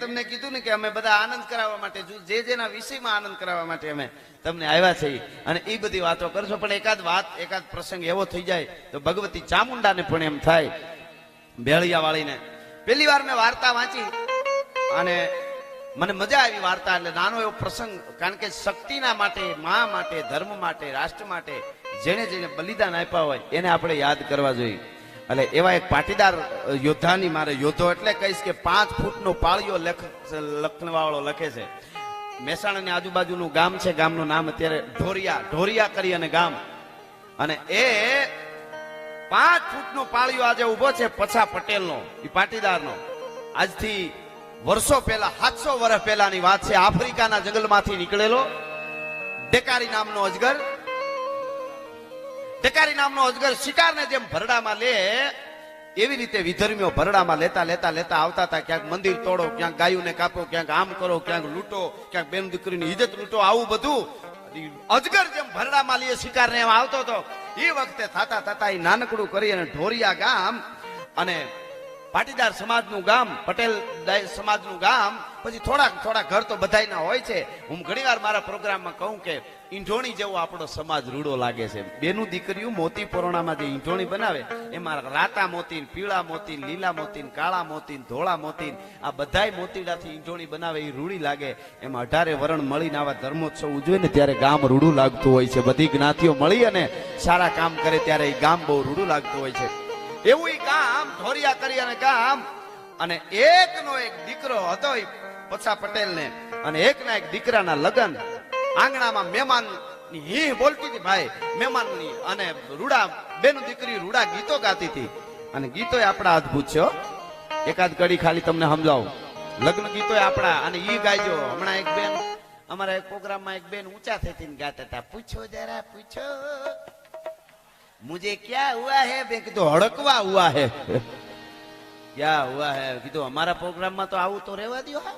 તમને કીધું ને કે અમે બધા આનંદ કરાવવા માટે જો જેના વિષયમાં આનંદ કરાવવા માટે અમે તમને આવ્યા છીએ અને એ બધી વાતો કરશો. પણ એકાદ વાત, એકાદ પ્રસંગ એવો થઈ જાય તો ભગવતી ચામુંડાને પણ એમ થાય. ભેળિયા વાળીને પહેલી વાર મેં વાર્તા વાંચી અને મને મજા આવી વાર્તા એટલે નાનો એવો પ્રસંગ. કારણ કે શક્તિના માટે, મા માટે, ધર્મ માટે, રાષ્ટ્ર માટે જેને જેને બલિદાન આપ્યા હોય એને આપણે યાદ કરવા જોઈએ. એટલે એવા એક પાટીદાર યોદ્ધાની મારે યોદ્ધો એટલે કહીશ કે પાંચ ફૂટનો પાળીઓ લેખ લખનવાળો લખે છે. મહેસાણાની આજુબાજુનું ગામ છે, ગામનું નામ અત્યારે ઢોરિયા ઢોરિયા કરી અને ગામ. અને એ પાંચ ફૂટનો પાળિયો આજે ઊભો છે પછા પટેલનો એ પાટીદારનો. આજથી વર્ષો પહેલા, સાતસો વર્ષ પહેલાની વાત છે, આફ્રિકાના જંગલમાંથી નીકળેલો, ડેકારી નામનો અજગર. ડેકારી નામનો અજગર શિકારને જેમ ભરડામાં લે, એવી રીતે વિધર્મીઓ ભરડામાં લેતા લેતા લેતા આવતા હતા. ક્યાંક મંદિર તોડો, ક્યાંક ગાયોને કાપો, ક્યાંક આમ કરો, ક્યાંક લૂંટો, ક્યાંક બેન દીકરીની ઇજ્જત લૂંટો, આવું બધું. અજગર જેમ ભરડામાં લઈએ શિકારને એમ આવતો હતો. એ વખતે થતા થતા એ નાનકડું કરી અને ઢોરિયા ગામ અને પાટીદાર સમાજનું ગામ, પટેલ સમાજનું ગામ, પછી થોડાક થોડા ઘર તો બધાયના હોય છે. હું ઘણીવાર મારા પ્રોગ્રામમાં કહું કે ઈંઢોણી જેવો આપણો સમાજ રૂડો લાગે છે. બેનું દીકરીઓ મોતી પોરણામાં જે ઈંઢોણી બનાવે, એમાં રાતા મોતી, પીળા મોતી, લીલા મોતી, કાળા મોતી, ધોળા મોતી, આ બધાય મોતીડાથી ઈંઢોણી બનાવે એ રૂડી લાગે. એમાં અઢારે વરણ મળીને આવા ધર્મોત્સવ ઉજવે ને ત્યારે ગામ રૂડું લાગતું હોય છે. બધી જ્ઞાતિઓ મળી અને સારા કામ કરે ત્યારે એ ગામ બહુ રૂડું લાગતું હોય છે. એવું કામ ઢોરિયા કરી અને કામ. અને એકનો એક દીકરો હતો પછા પટેલ ને અને એક ના એક દીકરાના લગ્ન. આંગણામાં મહેમાનની હી બોલતી હતી, ભાઈ મહેમાનની અને રૂડા, બેન દીકરી રૂડા ગીતો ગાતી હતી. અને ગીતો આપણા અદભુત છે એકાદ કડી ખાલી તમને સમજાવું. લગ્ન ગીતો આપણા, અને ઈ ગાયજો હમણાં એક બેન, અમારા એક પ્રોગ્રામમાં એક બેન ઊંચા થઈને ગાતા હતા. પૂછો જરા, પૂછો. मुझे क्या हुआ है? मैं કીધું હડકવા હુઆ હે ક્યાં હુઆ હે કીધું અમારા પ્રોગ્રામમાં તો આવું તો રહેવા દો હા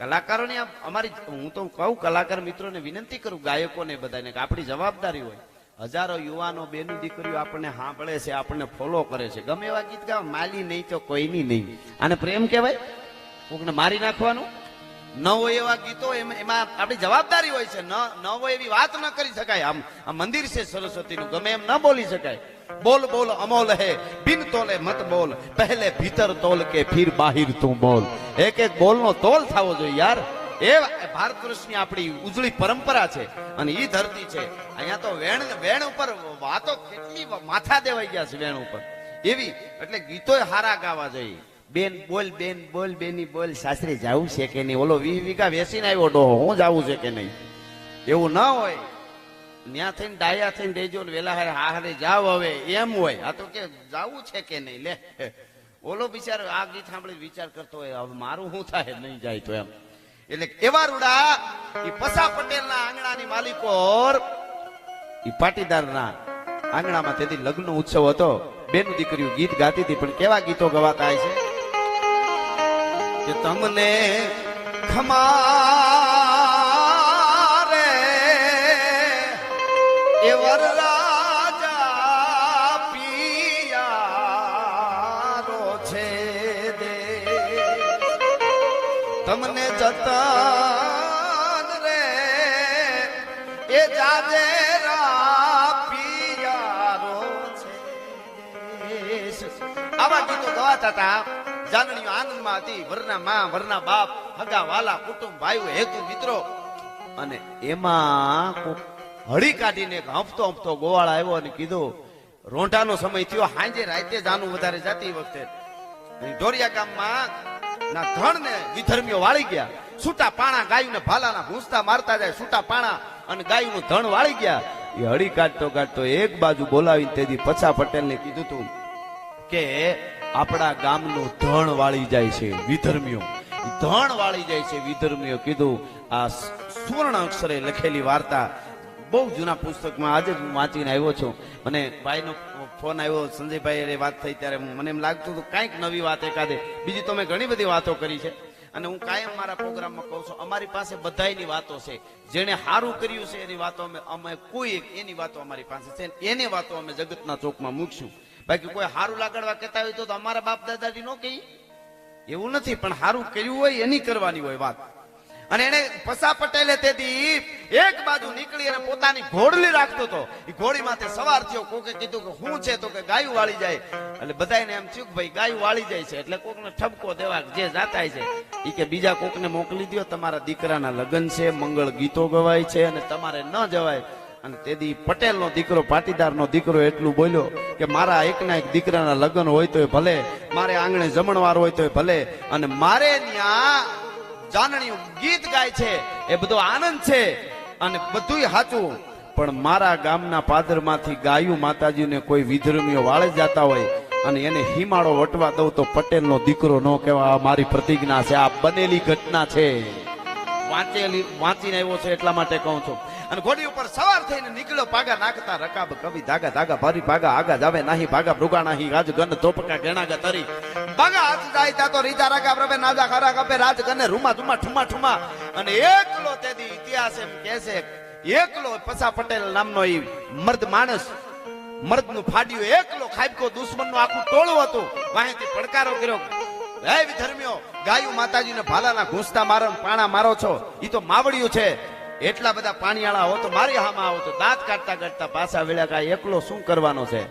કલાકારોને અમારી હું તો કહું કલાકાર મિત્રોને વિનંતી કરું ગાયકોને બધાને કે આપણી જવાબદારી હોય। હજારો યુવાનો, બેનું દીકરીઓ આપણને સાંભળે છે, આપણને ફોલો કરે છે. ગમે એવા ગીત ગાવ માલી નહીં તો કોઈની નહીં. આને પ્રેમ કહેવાય? કોકને મારી નાખવાનું? ન હોય એવા ગીતો એમાં આપણી જવાબદારી હોય છે. ન ન હોય એવી વાત ન કરી શકાય. આમ આ મંદિર છે સરસ્વતીનું. ગમે એમ ન બોલી શકાય. બોલ બોલ, અમોલ હે. બિન તોલે મત બોલ. પહેલે ભીતર તોલ કે ફિર બાહિર તું બોલ. એક એક બોલનો તોલ થવો જોઈએ યાર. એ ભારત વર્ષની આપણી ઉજળી પરંપરા છે અને એ ધરતી છે. અહીંયા તો વેણ વેણ ઉપર વાતો કેટલી માથા દેવાઈ ગયા છે વેણ ઉપર. એવી એટલે ગીતોય હારા ગાવા જોઈએ. બેન બોલ બેન બોલ, બેની બોલ. સાસરે જાવું છે કે નહીં? ઓલો વીસ વીઘા વેસીને આવ્યો ડોહો હું જવું છે કે નહીં? એવું ના હોય. ત્યાં થઈને ડાયા થઈને ને વેલા હારે હા હારે જાવ હવે. એમ હોય. આ તો કે જાવું છે કે નહીં? લે. ઓલો બિચાર આ ગીત સાંભળી વિચાર કરતો હોય, હવે મારું શું થાય? નહીં જાય તો એમ. એટલે એવા રૂડા એ પસા પટેલના આંગણાની એ પાટીદાર પાટીદારના આંગણામાં તેથી લગ્ન ઉત્સવ હતો. બેનું દીકરીઓ ગીત ગાતી હતી, પણ કેવા ગીતો ગવાતા છે? કે તમને ખમારે એ વરરાજા પિયારો છે દે. તમને જતન રે એ છે આવા ગીતો ગવાતા હતા. જાનણીઓ આનંદમાં હતી વરના માં, વરના બાપ, હગા વાલા, કુટુંબ, ભાઈઓ, હેતુ, મિત્રો. અને એમાં હળી કાઢીને હંફતો હંફતો ગોવાળ આવ્યો અને કીધું, રોંઢાનો સમય થયો, હાંજે રાતે જાનું વધારે જાતી વખતે. ઢોરિયા ગામમાં ના ધણને વિધર્મીઓ વાળી ગયા. છૂટા પાણા ગાયુંને ભાલાના ભૂંસતા મારતા જાય છૂટા પાણા અને ગાયુંનું ધણ વાળી ગયા. એ હળી કાઢતો કાઢતો એક બાજુ બોલાવીને તેથી પછા પટેલને કીધું તું કે આપણા ગામનું ધણ વાળી જાય છે વિધર્મીઓ. ધણ વાળી જાય છે વિધર્મીઓ. કીધું આ સુવર્ણ અક્ષરે લખેલી વાર્તા બહુ જૂના પુસ્તકમાં આજે હું વાંચીને આવ્યો છું. મને ભાઈનો ફોન આવ્યો સંજયભાઈ વાત થઈ ત્યારે મને એમ લાગતું હતું, કાંઈક નવી વાત એકાદે. બીજી તો મેં ઘણી બધી વાતો કરી છે. અને હું કાયમ મારા પ્રોગ્રામમાં કહું છું, અમારી પાસે બધાયની વાતો છે. જેણે સારું કર્યું છે એની વાતો અમે અમે કોઈ એક, એની વાતો અમારી પાસે છે. એની વાતો અમે જગતના ચોકમાં મૂકશું. બાકી કોઈ સારું લાગડવા કહેતા હોય તો અમારા બાપ દાદાજી નો કહી. એવું નથી, પણ સારું કર્યું હોય એની કરવાની હોય વાત. અને એને પસા પટેલે તેથી એક બાજુ નીકળી અને પોતાની ઘોડલી રાખતો હતો. એ ઘોડી માથે સવાર થયો, કોકે કીધું કે શું છે તો કે ગાયું વાળી જાય. એટલે બધાને એમ થયું કે ભાઈ ગાયું વાળી જાય છે, એટલે કોકને ઠપકો દેવા જે જાતા છે. એ કે બીજા કોકને મોકલી દો તમારા દીકરાના લગ્ન છે, મંગળ ગીતો ગવાય છે અને તમારે ન જવાય. અને તેથી પટેલનો દીકરો, પાટીદારનો દીકરો એટલું બોલ્યો કે મારા એકના એક દીકરાના લગ્ન હોય તોય ભલે, મારે આંગણે જમણવાર હોય તોય ભલે, અને મારે ત્યાં જાનણી ગીત ગાય છે, એ બધો આનંદ છે, અને બધુંય સાચું. પણ મારા ગામના પાદરમાંથી ગાયું માતાજીને કોઈ વિધર્મીઓ વાળે જતા હોય, અને એને હિમાળો વટવા દઉં તો પટેલનો દીકરો ન કહેવા મારી પ્રતિજ્ઞા છે, આ બનેલી ઘટના છે. વાંચેલી, વાંચીને આવ્યો છે એટલા માટે કહું છું. અને ઘોડી ઉપર સવાર થઈને નીકળ્યો, પાગા નાખતા રકાબ કવિ, ધાગા ધાગા ભારી ભાગા આગા જાવે નાહી, ભાગા ભૃગા નાહી રાજ ગન ધોપકા ગેણા ગા તરી ભાગા હાથ જાય તા તો રીતા રકા પ્રભે નાજા ખરા કપે રાજ ગને રૂમા ધુમા ઠુમા ઠુમા. અને એકલો તેથી ઇતિહાસ એમ કહે છે, એકલો પસા પટેલ નામનો એ મર્દ માણસ, મર્દનું ફાડ્યું, એકલો ખાબકો દુશ્મનનું આખું ટોળું હતું. વાહેથી પડકારો કર્યો. હે વિધર્મીઓ, ગાયું માતાજીને ભાલાના ઘૂંસતા મારો પાણા મારો છો. એ તો માવડિયું છે. એટલા બધા પાણીયાળા હો તો મારી હામાં આવો તો દાંત કાઢતા કાઢતા પાછા વેળા એકલો શું કરવાનો છે?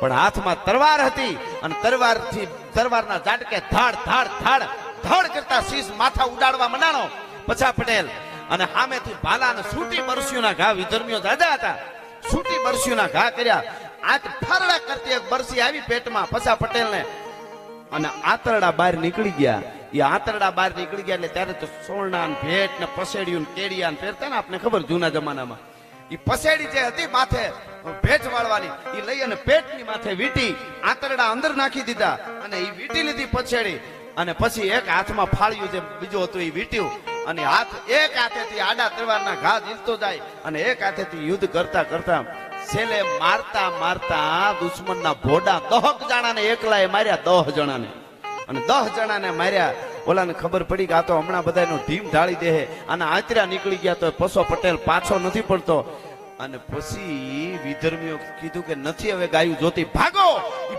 પણ હાથમાં તરવાર હતી અને તરવારથી તરવારના ઝાટકે ધાડ ધાડ ધાડ, ધડ કરતા શીશ માથા ઉડાડવા મનાણો. પછા પટેલ, અને સામેથી ભાલા અને સૂટી બરસીઓના ઘા વિધર્મીઓ દાદા હતા. સૂટી બરસીઓના ઘા કર્યા. આજ ફરડા કરતી એક બરસી આવી પેટમાં. પછા પટેલને અને આતરડા બહાર નીકળી ગયા. એ આતરડા બહાર નીકળી ગયા એટલે ત્યારે તો સોના ભેટ ને પસેડિયું કેડિયા પહેરતા ને આપને ખબર જૂના જમાનામાં. એ પસેડી જે હતી માથે ભેટ વાળવાની એ લઈ અને પેટની માથે વીટી, આતરડા અંદર નાખી દીધા અને એ વીટી લીધી પછેડી. અને પછી એક હાથમાં ફાળ્યું જે બીજું હતું એ વીટ્યું. અને હાથ એક હાથેથી આડા તરવારના ઘા ઝીલતો જાય અને એક હાથેથી યુદ્ધ કરતા કરતા છેલ્લે મારતા મારતા દુશ્મનના ભોડા દહક જણાને એકલાએ માર્યા દહ જણાને. અને દહ જણાને માર્યા, ઓલાને ખબર પડી કે આ તો હમણાં બધાનો ઢીમ ઢાળી દે અને આંતરા નીકળી ગયા તો પસો પટેલ પાછો નથી પડતો. અને પછી વિધર્મીઓ કીધું કે નથી હવે ગાયું જોતી. ભાગો!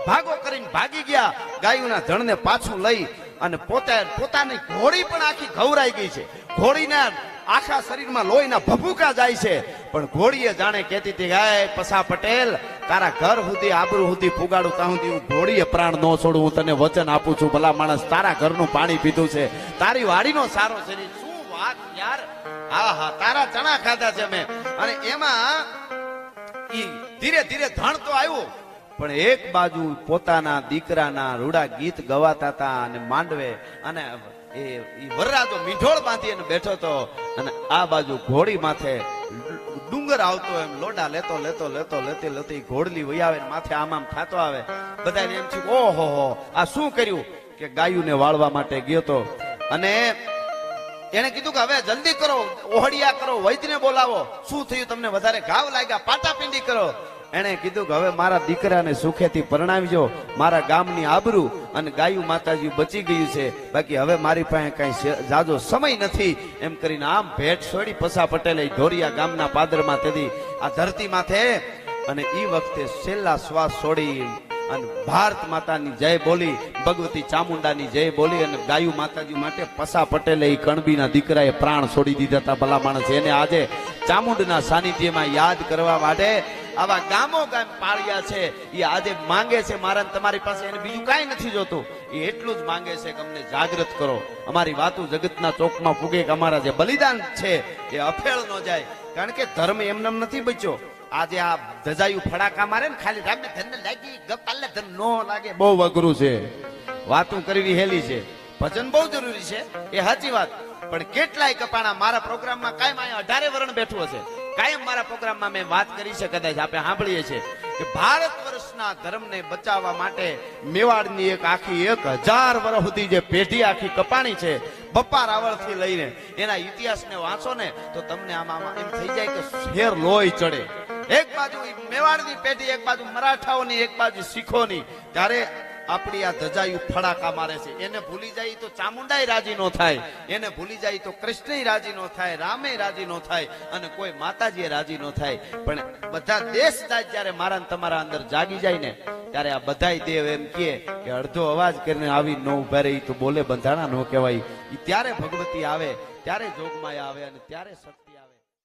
ભાગો કરીને ભાગી ગયા. ગાયુના ધણને પાછું લઈ અને પોતે પોતાની ઘોડી પણ આખી ઘવરાઈ ગઈ છે. ઘોડીના આખા શરીરમાં લોહીના ભભૂકા જાય છે. પણ ઘોડીએ જાણે કહેતી હતી ગાય પસા પટેલ, તારા ઘર સુધી, આબરૂ સુધી પુગાડું ત્યાં સુધી? હું ઘોડીએ પ્રાણ ન છોડું, હું તને વચન આપું છું. ભલા માણસ તારા ઘરનું પાણી પીધું છે. તારી વાડીનો સારો છે શું વાત યાર? હા હા તારા ચણા ખાધા છે મેં. અને એમાં ઈ ધીરે ધીરે ધણ તો આવ્યું. પણ એક બાજુ પોતાના દીકરાના રૂડા ગીત ગવાતા હતા અને માંડવે અને એ વરરાજો મીઠોળ બાંધી અને બેઠો હતો અને આ બાજુ ઘોડી માથે ડુંગર આવતો એમ લોડા લેતો લેતો લેતો લેતી લેતી ઘોડલી વહી આવે માથે આમ આમ આવે. બધાને એમ થયું, ઓહો હો, આ શું કર્યું? કે ગાયુને વાળવા માટે ગયો તો. અને એને કીધું કે હવે જલ્દી કરો ઓહડિયા કરો, વૈદ્યને બોલાવો. શું થયું? તમને વધારે ઘાવ લાગ્યા? પાટાપિંડી કરો. એણે કીધું કે હવે મારા દીકરાને સુખેથી પરણાવજો. મારા ગામની આબરૂ અને ગાયું માતાજી બચી ગયું છે. બાકી હવે મારી પાસે કઈ જાજો સમય નથી. એમ કરીને આમ ભેટ છોડી પસા પટેલે ઢોરિયા ગામના પાદરમાં તેથી આ ધરતી માથે અને એ વખતે છેલ્લા શ્વાસ છોડી અને ભારત માતાની જય બોલી, ભગવતી ચામુંડાની જય બોલી અને ગાયું માતાજી માટે પસા પટેલે એ કણબીના દીકરાએ પ્રાણ છોડી દીધા હતા ભલા માણસ. એને આજે ચામુંડના સાનિધ્યમાં યાદ કરવા માટે આવા ગામો ગામ પાળ્યા છે, એ આજે માંગે છે મારા તમારી પાસે, એને બીજું કાંઈ નથી જોતું. એ એટલું જ માંગે છે કે અમને જાગૃત કરો. અમારી વાતો જગતના ચોકમાં ફૂગે કે અમારા જે બલિદાન છે, એ અફેળ ન જાય. કારણ કે ધર્મ એમને નથી બચ્યો. આજે આ ધજાયું ફડાકા મારે ને ખાલી રામે ધન લાગી ગપાલે ધન નો લાગે, બહુ અઘરું છે. વાતું કરવી હેલી છે. ભજન બહુ જરૂરી છે. એ સાચી વાત. પણ કેટલાય કપાણા મારા પ્રોગ્રામમાં કાયમ અહીંયા અઢારે વરણ બેઠું હશે. કાયમ મારા પ્રોગ્રામમાં મેં વાત કરી છે, કદાચ આપણે સાંભળીએ છીએ કે ભારત વર્ષના ધર્મને બચાવવા માટે મેવાડની એક આખી એક હજાર વર્ષ સુધી જે પેઢી આખી કપાણી છે બપા રાવળથી લઈને એના ઇતિહાસને વાંચો ને તો તમને આમાં એમ થઈ જાય કે શેર લોહી ચડે. એક બાજુ મેવાડની પેઢી, એક બાજુ મરાઠાઓની, એક બાજુ શીખોની. ત્યારે આપણી આ ધજાયું ફડાકા મારે છે. એને ભૂલી જાય તો ચામુંડાય રાજી નો થાય. એને ભૂલી જાય તો કૃષ્ણય રાજી નો થાય રામે રાજી નો થાય અને કોઈ માતાજીએ રાજી નો થાય. પણ બધા દેશ જાય જ્યારે મારા તમારા અંદર જાગી જાય ને, ત્યારે આ બધાય દેવ એમ કહે કે અડધો અવાજ કરીને આવી ન ઊભા રહી, તો બોલે બંધાણા ન કહેવાય. ત્યારે ભગવતી આવે, ત્યારે જોગમાયા આવે અને ત્યારે શક્તિ